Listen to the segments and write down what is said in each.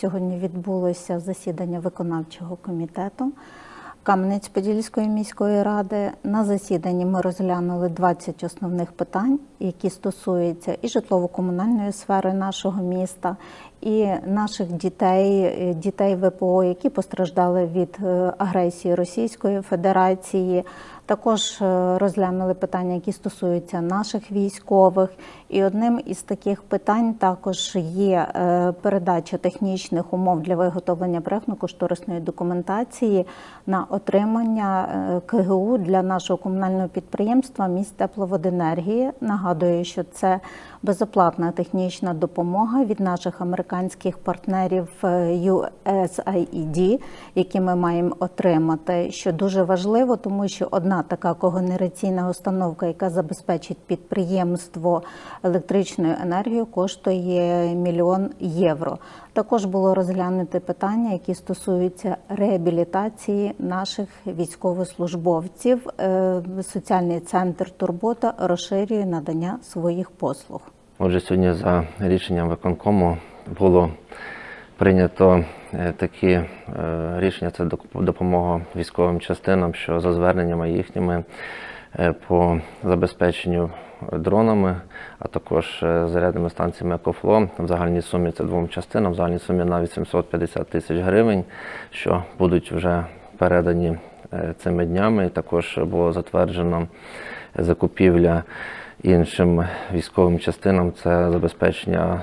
Сьогодні відбулося засідання виконавчого комітету Кам'янець-Подільської міської ради. На засіданні ми розглянули 20 основних питань, які стосуються і житлово-комунальної сфери нашого міста, і наших дітей, е, дітей ВПО, які постраждали від е, агресії Російської Федерації. Також е, розглянули питання, які стосуються наших військових. І одним із таких питань також є е, передача технічних умов для виготовлення проектно-кошторисної документації на отримання е, КГУ для нашого комунального підприємства міст тепловоденергії. Нагадую, що це безоплатна технічна допомога від наших американських партнерів USAID, які ми маємо отримати, що дуже важливо, тому що одна така когенераційна установка, яка забезпечить підприємство електричною енергією, коштує мільйон євро. Також було розглянути питання, які стосуються реабілітації наших військовослужбовців. Е, Соціальний центр Турбота розширює надання своїх послуг. Отже, сьогодні за рішенням виконкому було прийнято такі е, рішення. Це доп- допомога військовим частинам, що за зверненнями їхніми е, по забезпеченню дронами, а також е, зарядними станціями «Екофло». В загальній сумі це двом частинам, в загальній сумі на 850 тисяч гривень, що будуть вже передані е, цими днями. І також було затверджено закупівля іншим військовим частинам це забезпечення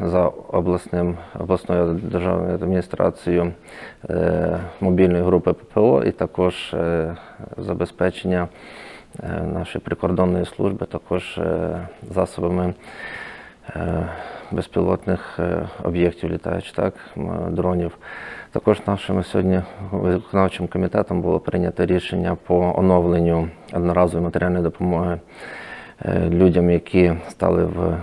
за обласним обласною державною адміністрацією е, мобільної групи ППО і також е, забезпечення е, нашої прикордонної служби, також засобами безпілотних об'єктів літаючих, так, дронів. Також нашим сьогодні виконавчим комітетом було прийнято рішення по оновленню одноразової матеріальної допомоги людям, які стали в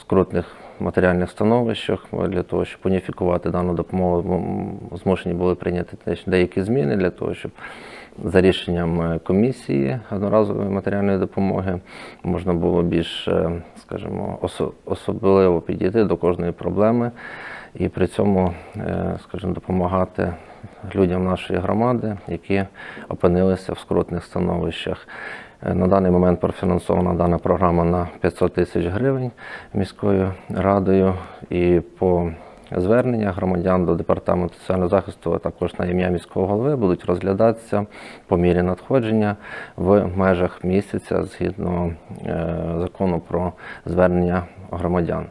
скрутних матеріальних становищах для того, щоб уніфікувати дану допомогу, змушені були прийняти деякі зміни для того, щоб за рішенням е, комісії одноразової матеріальної допомоги можна було більш, е, скажімо, особливо підійти до кожної проблеми і при цьому, е, скажімо, допомагати людям нашої громади, які опинилися в скрутних становищах. Е, На даний момент профінансована дана програма на 500 тисяч гривень міською радою і по звернення громадян до департаменту соціального захисту, а також на ім'я міського голови будуть розглядатися по мірі надходження в межах місяця згідно е, закону про звернення громадян.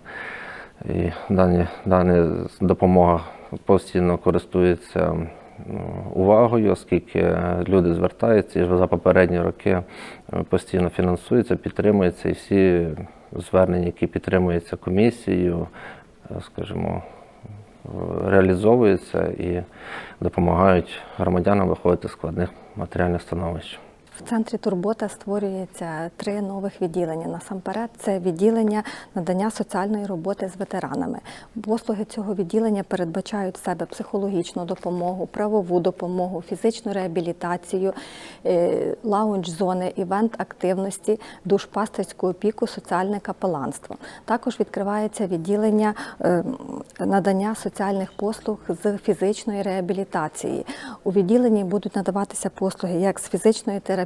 І дані, дана допомога постійно користується увагою, оскільки люди звертаються і за попередні роки е, постійно фінансуються, підтримуються і всі звернення, які підтримуються комісією, е, скажімо, е, реалізовуються і допомагають громадянам виходити з складних матеріальних становищ. В центрі Турбота створюється три нових відділення. Насамперед, це відділення надання соціальної роботи з ветеранами. Послуги цього відділення передбачають в себе психологічну допомогу, правову допомогу, фізичну реабілітацію, е, лаунж-зони, івент-активності, душпастерську опіку, соціальне капеланство. Також відкривається відділення е, надання соціальних послуг з фізичної реабілітації. У відділенні будуть надаватися послуги як з фізичної терапії,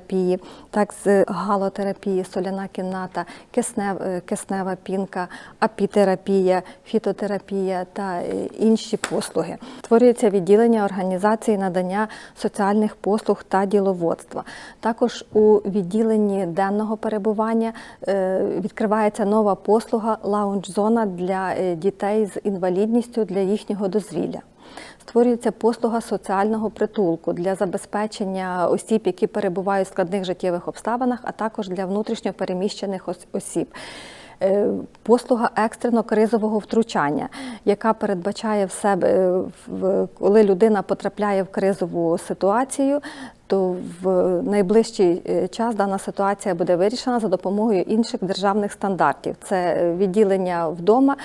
так з галотерапії, соляна кімната, киснев, е, киснева пінка, апітерапія, фітотерапія та е, інші послуги. Створюється відділення організації надання соціальних послуг та діловодства. Також у відділенні денного перебування е, відкривається нова послуга лаунж-зона для дітей з інвалідністю для їхнього дозвілля. Створюється послуга соціального притулку для забезпечення осіб, які перебувають в складних життєвих обставинах, а також для внутрішньо переміщених осіб. Е, Послуга екстрено-кризового втручання, яка передбачає в себе, е, коли людина потрапляє в кризову ситуацію, то в найближчий е, час дана ситуація буде вирішена за допомогою інших державних стандартів. Це відділення вдома,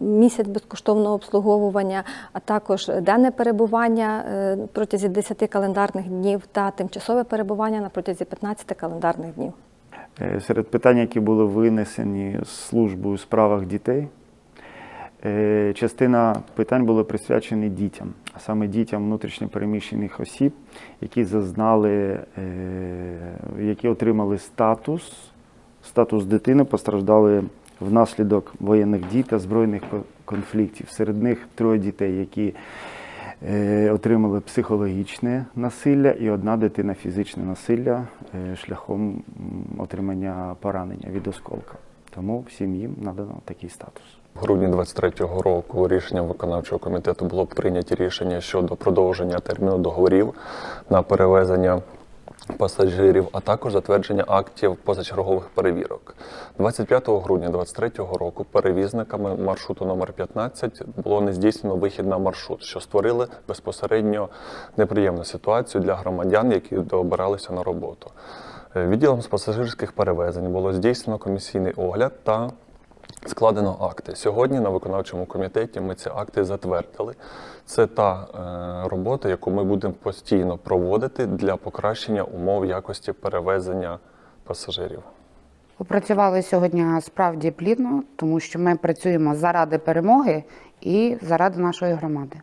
місяць безкоштовного обслуговування, а також денне перебування протязі 10 календарних днів та тимчасове перебування на протязі 15 календарних днів. Е, Серед питань, які були винесені з службою у справах дітей, е, частина питань була присвячена дітям, а саме дітям внутрішньопереміщених осіб, які зазнали, е, які отримали статус, статус дитини, постраждали внаслідок воєнних дій та збройних конфліктів. Серед них троє дітей, які отримали психологічне насилля, і одна дитина фізичне насилля е, шляхом отримання поранення від осколка. Тому всім їм надано такий статус. В грудні 23-го року рішенням виконавчого комітету було прийняті рішення щодо продовження терміну договорів на перевезення пасажирів, а також затвердження актів позачергових перевірок. 25 грудня 23-го року перевізниками маршруту номер 15 було не здійснено вихід на маршрут, що створили безпосередньо неприємну ситуацію для громадян, які добиралися на роботу. Е, Відділом з пасажирських перевезень було здійснено комісійний огляд та складено акти. Сьогодні на виконавчому комітеті ми ці акти затвердили. Це та е, робота, яку ми будемо постійно проводити для покращення умов якості перевезення пасажирів. Попрацювали сьогодні справді плідно, тому що ми працюємо заради перемоги і заради нашої громади.